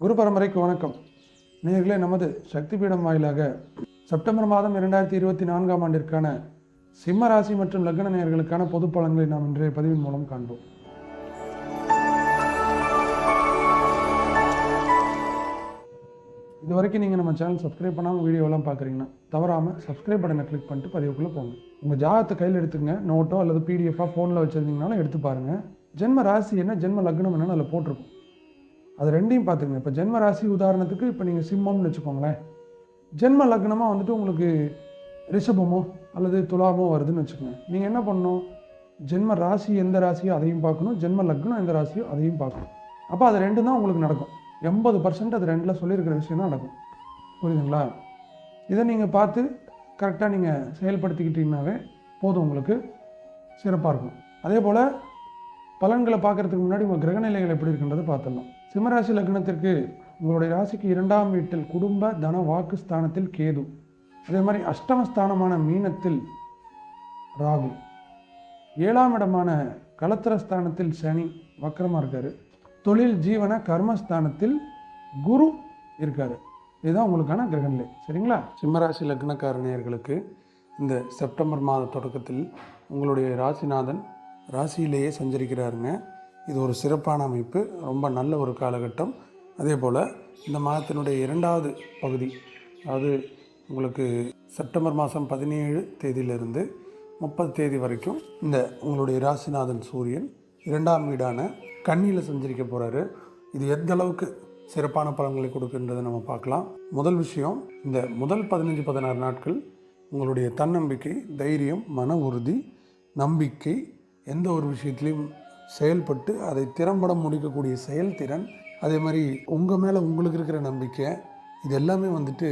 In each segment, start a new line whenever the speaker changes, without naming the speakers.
குரு பரம்பரைக்கு வணக்கம். நேர்களே நமது சக்தி பீடம் வாயிலாக செப்டம்பர் மாதம் இரண்டாயிரத்தி இருபத்தி நான்காம் ஆண்டிற்கான சிம்ம ராசி மற்றும் லக்ன நேயர்களுக்கான பொது பலன்களை நாம் இன்றைய பதிவின் மூலம் காண்போம். இது வரைக்கும் நீங்கள் நம்ம சேனல் சப்ஸ்கிரைப் பண்ணாமல் வீடியோலாம் பார்க்குறீங்கன்னா தவறாமல் சப்ஸ்கிரைப் பட்டனை கிளிக் பண்ணிட்டு பதிவுக்குள்ளே போங்க. உங்கள் ஜாகத்தை கையில் எடுத்துங்க நோட்டோ அல்லது பிடிஎஃபாக ஃபோனில் வச்சுருந்தீங்கனாலும் எடுத்து பாருங்கள் ஜென்ம ராசி என்ன ஜென்ம லக்னம் என்னன்னு அதில் போட்டிருக்கும். அது ரெண்டையும் பார்த்துக்கங்க. இப்போ ஜென்ம ராசி உதாரணத்துக்கு இப்போ நீங்கள் சிம்மம்னு வச்சுக்கோங்களேன். ஜென்ம லக்னமாக வந்துட்டு உங்களுக்கு ரிஷபமோ அல்லது துலாமோ வருதுன்னு வச்சுக்கோங்க. நீங்கள் என்ன பண்ணணும்? ஜென்ம ராசி எந்த ராசியோ அதையும் பார்க்கணும். ஜென்ம லக்னம் எந்த ராசியோ அதையும் பார்க்கணும். அப்போ அது ரெண்டு தான் உங்களுக்கு நடக்கும். எண்பது பர்சன்ட் அது ரெண்டில் சொல்லியிருக்கிற விஷயம் தான் நடக்கும். புரியுதுங்களா? இதை நீங்கள் பார்த்து கரெக்டாக நீங்கள் செயல்படுத்திக்கிட்டீங்கன்னாவே போதும் உங்களுக்கு. சிறப்பாக இருக்கும். அதே போல் பலன்களை பார்க்கறதுக்கு முன்னாடி உங்கள் கிரகநிலைகள் எப்படி இருக்குன்றதை பார்த்துடலாம். சிம்மராசி லக்னத்திற்கு உங்களுடைய ராசிக்கு இரண்டாம் வீட்டில் குடும்ப தன வாக்கு ஸ்தானத்தில் கேது. அதே மாதிரி அஷ்டமஸ்தானமான மீனத்தில் ராகு. ஏழாம் இடமான கலத்திரஸ்தானத்தில் சனி வக்கரமாக இருக்கார். தொழில் ஜீவன கர்மஸ்தானத்தில் குரு இருக்கார். இதுதான் உங்களுக்கான கிரகநிலை சரிங்களா? சிம்மராசி லக்னக்காரணியர்களுக்கு இந்த செப்டம்பர் மாத தொடக்கத்தில் உங்களுடைய ராசிநாதன் ராசியிலேயே சஞ்சரிக்கிறாருங்க. இது ஒரு சிறப்பான அமைப்பு ரொம்ப நல்ல ஒரு காலகட்டம். அதே போல் இந்த மாதத்தினுடைய இரண்டாவது பகுதி அதாவது உங்களுக்கு செப்டம்பர் மாதம் பதினேழு தேதியிலிருந்து முப்பது தேதி வரைக்கும் இந்த உங்களுடைய ராசிநாதன் சூரியன் இரண்டாம் வீடான கண்ணியில் சஞ்சரிக்க போகிறாரு இது எந்த அளவுக்கு சிறப்பான பலன்களை கொடுக்குன்றதை நம்ம பார்க்கலாம். முதல் விஷயம் இந்த முதல் பதினஞ்சு பதினாறு நாட்கள் உங்களுடைய தன்னம்பிக்கை தைரியம் மன உறுதி நம்பிக்கை எந்த ஒரு விஷயத்துலையும் செயல்பட்டு அதை திறம்பட முடிக்கக்கூடிய செயல்திறன் அதே மாதிரி உங்கள் மேலே உங்களுக்கு இருக்கிற நம்பிக்கை இது எல்லாமே வந்துட்டு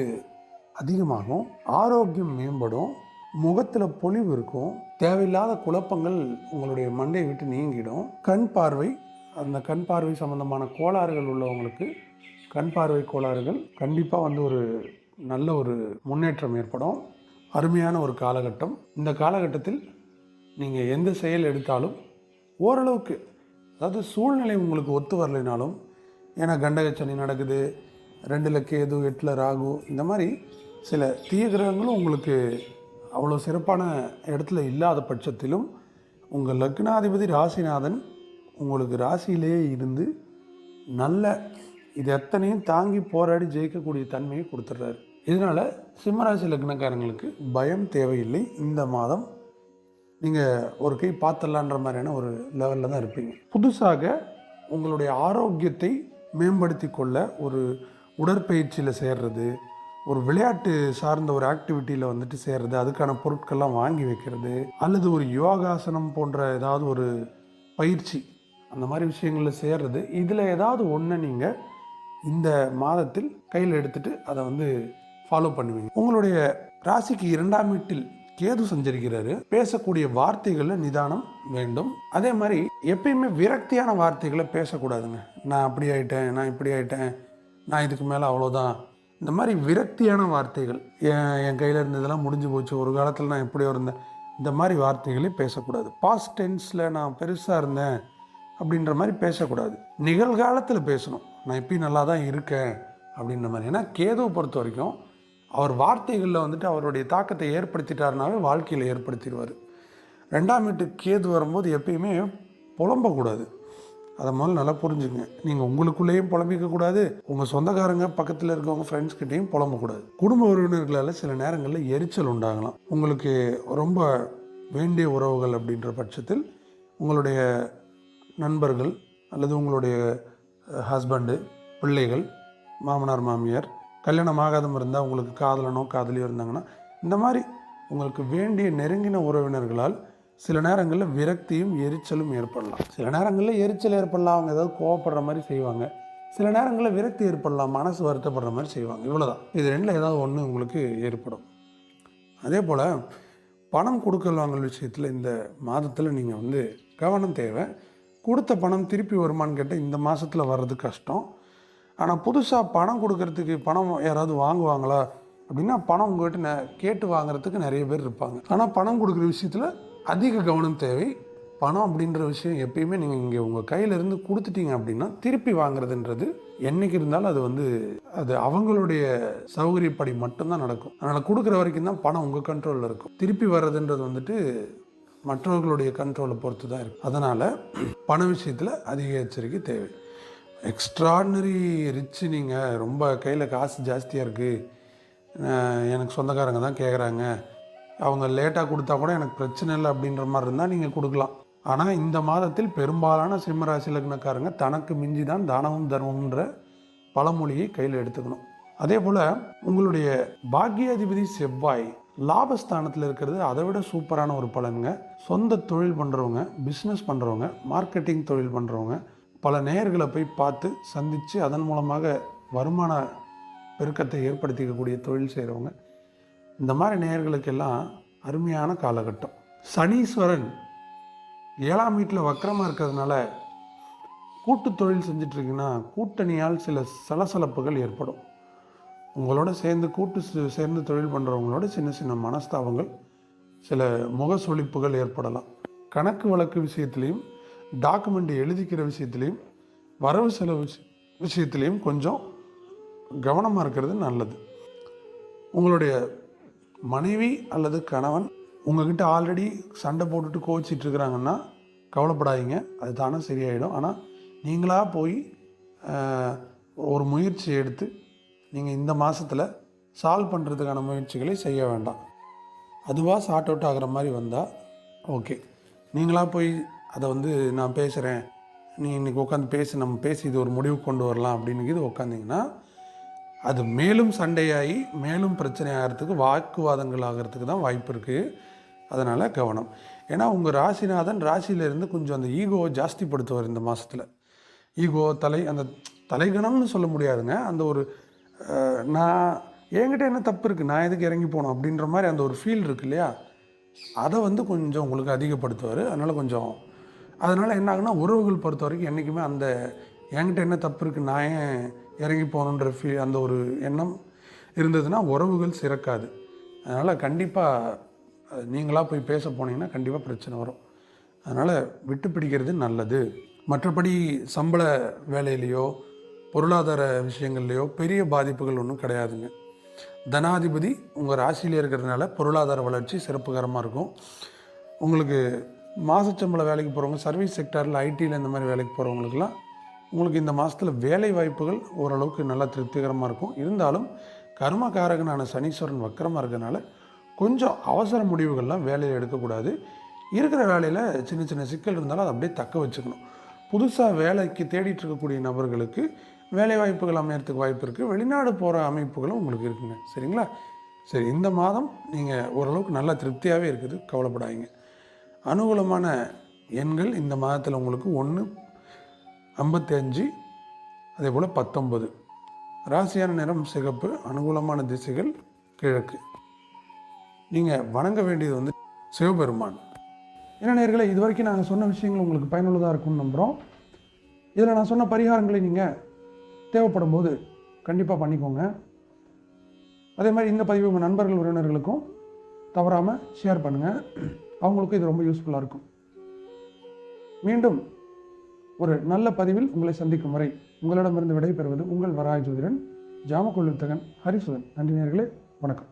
அதிகமாகும். ஆரோக்கியம் மேம்படும் முகத்தில் பொலிவு இருக்கும் தேவையில்லாத குழப்பங்கள் உங்களுடைய மண்டையை விட்டு நீங்கிடும். கண் பார்வை அந்த கண் பார்வை சம்பந்தமான கோளாறுகள் உள்ளவங்களுக்கு கண் பார்வை கோளாறுகள் கண்டிப்பாக வந்து ஒரு நல்ல ஒரு முன்னேற்றம் ஏற்படும். அருமையான ஒரு காலகட்டம். இந்த காலகட்டத்தில் நீங்கள் எந்த செயல் எடுத்தாலும் ஓரளவுக்கு அதாவது சூழ்நிலை உங்களுக்கு ஒத்து வரலைனாலும் ஏன்னா கண்டகச்சனி நடக்குது ரெண்டில் கேது எட்டில் ராகு இந்த மாதிரி சில தீய கிரகங்களும் உங்களுக்கு அவ்வளோ சிறப்பான இடத்துல இல்லாத பட்சத்திலும் உங்கள் லக்னாதிபதி ராசிநாதன் உங்களுக்கு ராசியிலேயே இருந்து நல்ல இது எத்தனையும் தாங்கி போராடி ஜெயிக்கக்கூடிய தன்மையை கொடுத்துட்றாரு. இதனால் சிம்மராசி லக்னக்காரங்களுக்கு பயம் தேவையில்லை. இந்த மாதம் நீங்கள் ஒரு கை பார்த்துடலான்ற மாதிரியான ஒரு லெவலில் தான் இருப்பீங்க. புதுசாக உங்களுடைய ஆரோக்கியத்தை மேம்படுத்தி கொள்ள ஒரு உடற்பயிற்சியில் சேர்றது ஒரு விளையாட்டு சார்ந்த ஒரு ஆக்டிவிட்டியில் வந்துட்டு சேர்றது அதுக்கான பொருட்கள்லாம் வாங்கி வைக்கிறது அல்லது ஒரு யோகாசனம் போன்ற ஏதாவது ஒரு பயிற்சி அந்த மாதிரி விஷயங்களில் சேர்றது இதில் ஏதாவது ஒன்று நீங்கள் இந்த மாதத்தில் கையில் எடுத்துட்டு அதை வந்து ஃபாலோ பண்ணுவீங்க. உங்களுடைய ராசிக்கு இரண்டாம் வீட்டில் கேது சஞ்சரிக்கிறாரு. பேசக்கூடிய வார்த்தைகளில் நிதானம் வேண்டும். அதே மாதிரி எப்பயுமே விரக்தியான வார்த்தைகளை பேசக்கூடாதுங்க. நான் அப்படி ஆயிட்டேன் நான் இப்படி ஆயிட்டேன் நான் இதுக்கு மேலே அவ்வளோதான் இந்த மாதிரி விரக்தியான வார்த்தைகள் என் என் கையில் இருந்ததெல்லாம் முடிஞ்சு போச்சு ஒரு காலத்தில் நான் எப்படியோ இருந்தேன். இந்த மாதிரி வார்த்தைகளே பேசக்கூடாது. பாஸ்ட் டென்ஸில் நான் பெருசாக இருந்தேன் அப்படின்ற மாதிரி பேசக்கூடாது. நிகழ்காலத்தில் பேசணும். நான் இப்பயும் நல்லா தான் இருக்கேன் அப்படின்ற மாதிரி. ஏன்னா கேதுவை பொறுத்த வரைக்கும் அவர் வார்த்தைகளில் வந்துட்டு அவருடைய தாக்கத்தை ஏற்படுத்திட்டாருனாவே வாழ்க்கையில் ஏற்படுத்திடுவார். ரெண்டாம் வீட்டு கேது வரும்போது எப்பயுமே புலம்பக்கூடாது. அதை முதல்ல நல்லா புரிஞ்சுங்க. நீங்கள் உங்களுக்குள்ளேயும் புலம்பிக்கக்கூடாது உங்கள் சொந்தக்காரங்க பக்கத்தில் இருக்கவங்க ஃப்ரெண்ட்ஸ் கிட்டேயும் புலம்பக்கூடாது. குடும்ப உறவினர்களால் சில நேரங்களில் எரிச்சல் உண்டாகலாம். உங்களுக்கு ரொம்ப வேண்டிய உறவுகள் அப்படின்ற பட்சத்தில் உங்களுடைய நண்பர்கள் அல்லது உங்களுடைய ஹஸ்பண்டு பிள்ளைகள் மாமனார் மாமியார் கல்யாணம் ஆகாதம் இருந்தால் உங்களுக்கு காதலனோ காதலியோ இருந்தாங்கன்னா இந்த மாதிரி உங்களுக்கு வேண்டிய நெருங்கின உறவினர்களால் சில நேரங்களில் விரக்தியும் எரிச்சலும் ஏற்படலாம். சில நேரங்களில் எரிச்சல் ஏற்படலாம் அவங்க ஏதாவது கோவப்படுற மாதிரி செய்வாங்க. சில நேரங்களில் விரக்தி ஏற்படலாம் மனசு வருத்தப்படுற மாதிரி செய்வாங்க. இவ்வளோதான் இது ரெண்டில் ஏதாவது ஒன்று உங்களுக்கு ஏற்படும். அதே போல் பணம் கொடுக்கல் வாங்கல் விஷயத்தில் இந்த மாதத்தில் நீங்கள் வந்து கவனம் தேவை. கொடுத்த பணம் திருப்பி வருமான்னு கேட்டால் இந்த மாதத்தில் வர்றது கஷ்டம். ஆனால் புதுசாக பணம் கொடுக்கறதுக்கு பணம் யாராவது வாங்குவாங்களா? அப்படின்னா பணம் உங்கள்கிட்ட ந கேட்டு வாங்குறதுக்கு நிறைய பேர் இருப்பாங்க. ஆனால் பணம் கொடுக்குற விஷயத்தில் அதிக கவனம் தேவை. பணம் அப்படின்ற விஷயம் எப்பயுமே நீங்கள் இங்கே உங்கள் கையிலேருந்து கொடுத்துட்டீங்க அப்படின்னா திருப்பி வாங்குறதுன்றது என்னைக்கு இருந்தாலும் அது வந்து அது அவங்களுடைய சௌகரியப்படி மட்டும்தான் நடக்கும். அதனால் கொடுக்குற வரைக்கும் தான் பணம் உங்கள் கண்ட்ரோலில் இருக்கும். திருப்பி வர்றதுன்றது வந்துட்டு மற்றவர்களுடைய கண்ட்ரோலை பொறுத்து தான் இருக்கும் அதனால் பண விஷயத்தில் அதிக எச்சரிக்கை தேவை. எக்ஸ்ட்ராடினரி ரிச்சு நீங்கள் ரொம்ப கையில் காசு ஜாஸ்தியாக இருக்குது எனக்கு சொந்தக்காரங்க தான் கேட்குறாங்க அவங்க லேட்டாக கொடுத்தா கூட எனக்கு பிரச்சனை இல்லை அப்படின்ற மாதிரி இருந்தால் நீங்கள் கொடுக்கலாம். ஆனால் இந்த மாதத்தில் பெரும்பாலான சிம்மராசி லக்னக்காரங்க தனக்கு மிஞ்சி தான் தானமும் தர்மம்ன்ற பழமொழியை கையில் எடுத்துக்கணும். அதே போல் உங்களுடைய பாக்கியாதிபதி செவ்வாய் லாபஸ்தானத்தில் இருக்கிறது. அதை விட சூப்பரான ஒரு பலனுங்க. சொந்த தொழில் பண்ணுறவங்க பிஸ்னஸ் பண்ணுறவங்க மார்க்கெட்டிங் தொழில் பண்ணுறவங்க பல நேயர்களை போய் பார்த்து சந்தித்து அதன் மூலமாக வருமான பெருக்கத்தை ஏற்படுத்திக்கக்கூடிய தொழில் செய்கிறவங்க இந்த மாதிரி நேயர்களுக்கெல்லாம் அருமையான காலகட்டம். சனீஸ்வரன் ஏழாம் வீட்டில் வக்கரமாக இருக்கிறதுனால கூட்டு தொழில் செஞ்சிட்ருக்கீங்கன்னா கூட்டணியால் சில சலசலப்புகள் ஏற்படும். உங்களோட சேர்ந்து கூட்டு சேர்ந்து தொழில் பண்ணுறவங்களோட சின்ன சின்ன மனஸ்தாபங்கள் சில முக சுளிப்புகள் ஏற்படலாம். கணக்கு வழக்கு விஷயத்துலேயும் டாக்குமெண்ட் எழுதிக்கிற விஷயத்துலேயும் வரவு செலவு விஷயத்துலேயும் கொஞ்சம் கவனமாக இருக்கிறது நல்லது. உங்களுடைய மனைவி அல்லது கணவன் உங்ககிட்ட ஆல்ரெடி சண்டை போட்டுட்டு கோச்சிட்டு இருக்கிறாங்கன்னா கவலைப்படாதீங்க. அது தானே சரியாயிடும். ஆனால் நீங்களாக போய் ஒரு முயற்சி எடுத்து நீங்கள் இந்த மாதத்தில் சால்வ் பண்ணுறதுக்கான முயற்சிகளை செய்ய வேண்டாம். அதுவாக சார்ட் அவுட் ஆகிற மாதிரி வந்தால் ஓகே நீங்களாக போய் அதை வந்து நான் பேசுகிறேன் நீ இன்றைக்கி உட்காந்து பேசி நம்ம பேசி இது ஒரு முடிவு கொண்டு வரலாம் அப்படின்னு இது உட்காந்திங்கன்னா அது மேலும் சண்டையாகி மேலும் பிரச்சனை ஆகிறதுக்கு வாக்குவாதங்கள் ஆகிறதுக்கு தான் வாய்ப்பு இருக்குது அதனால் கவனம். ஏன்னா உங்கள் ராசிநாதன் ராசியிலேருந்து கொஞ்சம் அந்த ஈகோவை ஜாஸ்திப்படுத்துவார் இந்த மாதத்தில் ஈகோ தலை அந்த தலைகணம்னு சொல்ல முடியாதுங்க. அந்த ஒரு நான் என்கிட்ட என்ன தப்பு இருக்குது நான் எதுக்கு இறங்கி போகணும்? அப்படின்ற மாதிரி அந்த ஒரு ஃபீல் இருக்கு இல்லையா? அதை வந்து கொஞ்சம் உங்களுக்கு அதிகப்படுத்துவார். அதனால் கொஞ்சம் அதனால் என்ன ஆகுனா உறவுகள் பொறுத்த வரைக்கும் என்றைக்குமே அந்த என்கிட்ட என்ன தப்பு இருக்குது நான் ஏன் இறங்கி போகணுன்ற ஃபீ அந்த ஒரு எண்ணம் இருந்ததுன்னா உறவுகள் சிறக்காது. அதனால் கண்டிப்பாக நீங்களாக போய் பேச போனீங்கன்னா கண்டிப்பாக பிரச்சனை வரும். அதனால் விட்டு பிடிக்கிறது நல்லது. மற்றபடி சம்பள வேலையிலையோ பொருளாதார விஷயங்கள்லையோ பெரிய பாதிப்புகள் ஒன்றும் கிடையாதுங்க. தனாதிபதி உங்கள் ராசியில் இருக்கிறதுனால பொருளாதார வளர்ச்சி சிறப்புகரமாக இருக்கும். உங்களுக்கு மாசச்சம்பள வேலைக்கு போகிறவங்க சர்வீஸ் செக்டாரில் ஐடியில் இந்த மாதிரி வேலைக்கு போகிறவங்களுக்குலாம் உங்களுக்கு இந்த மாதத்தில் வேலை வாய்ப்புகள் ஓரளவுக்கு நல்லா திருப்திகரமாக இருக்கும். இருந்தாலும் கர்மகாரகனான சனீஸ்வரன் வக்கரமாக இருக்கிறதுனால கொஞ்சம் அவசர முடிவுகள்லாம் வேலையில் எடுக்கக்கூடாது. இருக்கிற வேலையில் சின்ன சின்ன சிக்கல் இருந்தாலும் அதை அப்படியே தக்க வச்சுக்கணும். புதுசாக வேலைக்கு தேடிட்டு இருக்கக்கூடிய நபர்களுக்கு வேலை வாய்ப்புகள் அமையறதுக்கு வாய்ப்பு இருக்குது வெளிநாடு போகிற அமைப்புகளும் உங்களுக்கு இருக்குங்க. சரிங்களா? சரி இந்த மாதம் நீங்கள் ஓரளவுக்கு நல்லா திருப்தியாகவே இருக்குது. கவலைப்படாதீங்க. அனுகூலமான எண்கள் இந்த மாதத்தில் உங்களுக்கு ஒன்று ஐம்பத்தஞ்சு அதே போல் பத்தொம்பது ராசியான நிறம் சிகப்பு அனுகூலமான திசைகள் கிழக்கு. நீங்கள் வணங்க வேண்டியது வந்து சிவபெருமான். என்ன நேர்களை இது வரைக்கும் நாங்கள் சொன்ன விஷயங்கள் உங்களுக்கு பயனுள்ளதாக இருக்கும்னு நம்புகிறோம் இதில் நான் சொன்ன பரிகாரங்களை நீங்கள் தேவைப்படும் போது கண்டிப்பாக பண்ணிக்கோங்க. அதே மாதிரி இந்த பதிவு உங்கள் நண்பர்கள் உறவினர்களுக்கும் தவறாமல் ஷேர் பண்ணுங்கள் அவங்களுக்கும் இது ரொம்ப யூஸ்ஃபுல்லாக இருக்கும். மீண்டும் ஒரு நல்ல பதிவில் உங்களை சந்திக்கும் வரை உங்களிடமிருந்து விடைபெறுவது உங்கள் வராய் ஜோதிடன் ஜாமக்கொள்ளுத்தகன் ஹரிசுதன். நன்றி நேர்களே வணக்கம்.